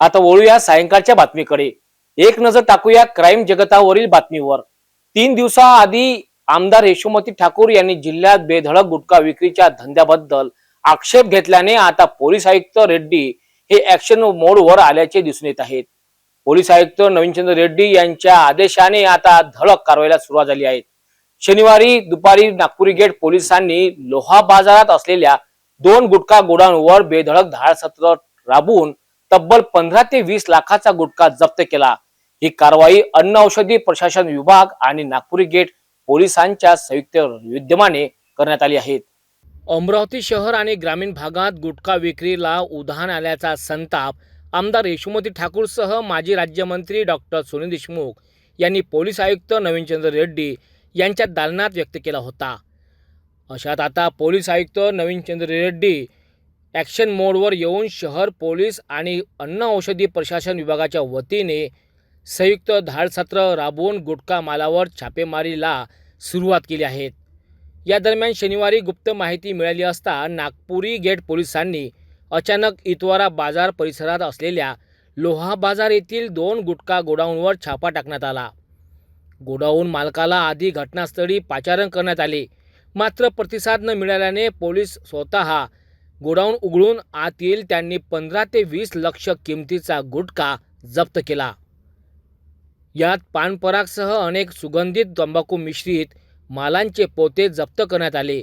आता वळूया सायंकाळच्या बातमीकडे. एक नजर टाकूया क्राईम जगतावरील बातमीवर. तीन दिवसाआधी आमदार यशोमती ठाकूर यांनी जिल्ह्यात बेधडक गुटखा विक्रीच्या धंद्याबद्दल आक्षेप घेतल्याने आता पोलीस आयुक्त रेड्डी हे ऍक्शन मोडवर आल्याचे दिसून येत आहेत. पोलीस आयुक्त नवीनचंद्र रेड्डी यांच्या आदेशाने आता धडक कारवाईला सुरुवात झाली आहे. शनिवारी दुपारी नागपुरी गेट पोलिसांनी लोहा बाजारात असलेल्या दोन गुटखा गोडांवर बेधडक धाडसत्र राबवून तब्बल पंधरा ते वीस लाखाचा गुटखा जप्त केला. ही कारवाई अन्न औषधी प्रशासन विभाग आणि नागपुरी गेट पोलिसांच्या संयुक्त विद्यमाने करण्यात आली आहेत अमरावती शहर आणि ग्रामीण भागात गुटखा विक्रीला उधाण आल्याचा संताप आमदार यशोमती ठाकूरसह माजी राज्यमंत्री डॉक्टर सुनील देशमुख यांनी पोलीस आयुक्त नवीनचंद्र रेड्डी यांच्या दालनात व्यक्त केला होता. अशात आता पोलीस आयुक्त नवीनचंद्र रेड्डी ॲक्शन मोडवर येऊन शहर पोलीस आणि अन्न औषधी प्रशासन विभागाच्या वतीने संयुक्त धाडसत्र राबवून गुटखा मालावर छापेमारीला सुरुवात केली आहे. या दरम्यान शनिवारी गुप्त माहिती मिळाली असता नागपुरी गेट पोलिसांनी अचानक इतवारा बाजार परिसरात असलेल्या लोहा बाजार येथील दोन गुटखा गोडाऊनवर छापा टाकण्यात आला. गोडाऊन मालकाला आधी घटनास्थळी पाचारण करण्यात आले. मात्र प्रतिसाद न मिळाल्याने पोलीस स्वतः गोडाऊन उघडून आतील त्यांनी पंधरा ते वीस लक्ष किमतीचा गुटखा जप्त केला. यात पानपरागसह अनेक सुगंधित तंबाखू मिश्रित मालांचे पोते जप्त करण्यात आले.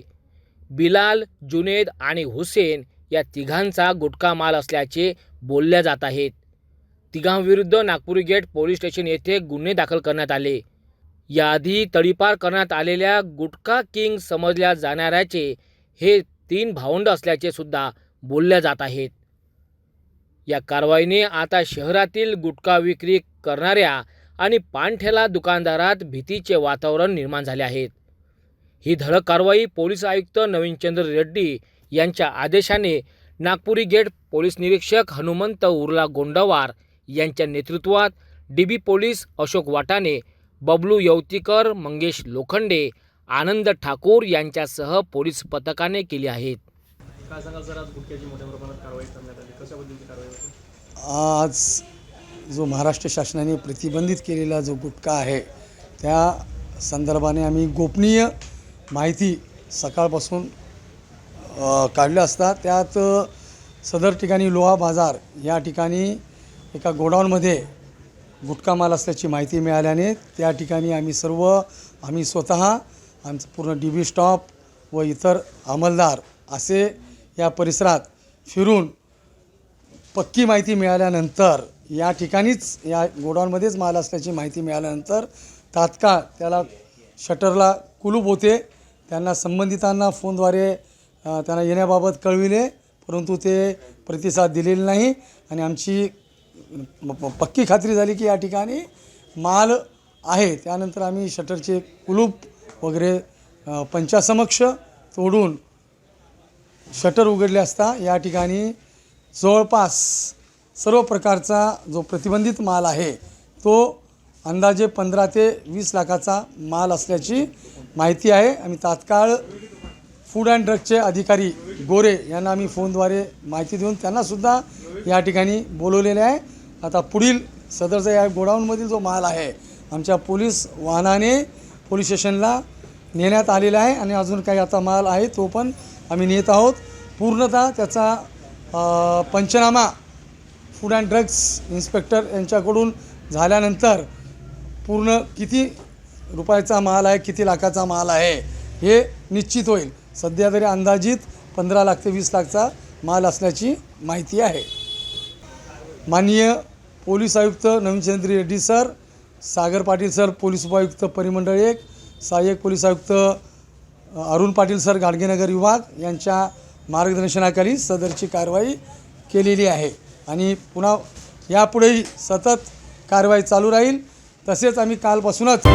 बिलाल जुनेद आणि हुसेन या तिघांचा गुटखा माल असल्याचे बोलल्या जात आहेत. तिघांविरुद्ध नागपुरी गेट पोलीस स्टेशन येथे गुन्हे दाखल करण्यात आले. याआधी तडीपार करण्यात आलेल्या गुटखा किंग समजल्या जाणाऱ्याचे हे तीन भावंड असल्याचे सुद्धा बोलल्या जात आहेत. या कारवाईने आता शहरातील गुटखा विक्री करणाऱ्या आणि पानठेला दुकानदारात भीतीचे वातावरण निर्माण झाले आहेत ही धडक कारवाई पोलीस आयुक्त नवीनचंद्र रेड्डी यांच्या आदेशाने नागपुरी गेट पोलीस निरीक्षक हनुमंत उर्ला गोंडवार यांच्या नेतृत्वात डीबी पोलीस अशोक वाटाणे बबलू यवतीकर मंगेश लोखंडे आनंद ठाकूर यांच्यासह पोलीस पथकाने केली आहेत. काय सांगाल सर आज गुटख्याची मोठ्या प्रमाणात कारवाई करण्यात आली. कशाबद्दलची कारवाई होती? आज जो महाराष्ट्र शासनाने प्रतिबंधित केलेला जो गुटखा आहे त्या संदर्भाने आम्ही गोपनीय माहिती सकाळपासून अ, काढल्या असतात त्यात सदर ठिकाणी लोहा बाजार या ठिकाणी एका गोडाऊनमध्ये गुटखा माल असल्याची माहिती मिळाल्याने त्या ठिकाणी आम्ही सर्व आम्ही स्वतः आमचं पूर्ण डी बी स्टॉप व इतर अंमलदार असे या परिसरात फिरून पक्की माहिती मिळाल्यानंतर या ठिकाणीच या गोडाऊनमध्येच माल असल्याची माहिती मिळाल्यानंतर तात्काळ त्याला शटरला कुलूप होते. त्यांना संबंधितांना फोनद्वारे त्यांना येण्याबाबत कळविले परंतु ते प्रतिसाद दिलेले नाही. आणि आमची प- पक्की खात्री झाली की या ठिकाणी माल आहे. त्यानंतर आम्ही शटरचे कुलूप वगैरे पंचासमक्ष तोडून शटर उघडले असता या ठिकाणी जवळपास सर्व प्रकारचा जो प्रतिबंधित माल आहे तो अंदाजे पंधरा ते वीस लाखाचा माल असल्याची माहिती आहे. आम्ही तात्काळ फूड अँड ड्रगचे अधिकारी गोरे यांना आम्ही फोनद्वारे माहिती देऊन त्यांनासुद्धा या ठिकाणी बोलवलेले आहे. आता पुढील सदरचा या गोडाऊनमधील जो माल आहे आमच्या पोलीस वाहनाने पोलीस स्टेशनला नेण्यात आलेला आहे आणि अजून काही आता माल आहे तो पण आम्ही नेत आहोत. पूर्णतः त्याचा पंचनामा फूड अँड ड्रग्स इन्स्पेक्टर यांच्याकडून झाल्यानंतर पूर्ण किती रुपयाचा माल आहे किती लाखाचा माल आहे हे निश्चित होईल. सध्या तरी अंदाजित पंधरा लाख ते वीस लाखचा माल असल्याची माहिती आहे. माननीय पोलीस आयुक्त Navinchandra Reddy sir Sagar Patil sir police उपायुक्त परिमंडळ एक सहाय्यक पोलीस आयुक्त अरुण पाटील सर गाडगेनगर विभाग यांच्या मार्गदर्शनाखाली सदरची कारवाई केलेली आहे. आणि पुन्हा यापुढेही सतत कारवाई चालू राहील. तसेच आम्ही कालपासूनच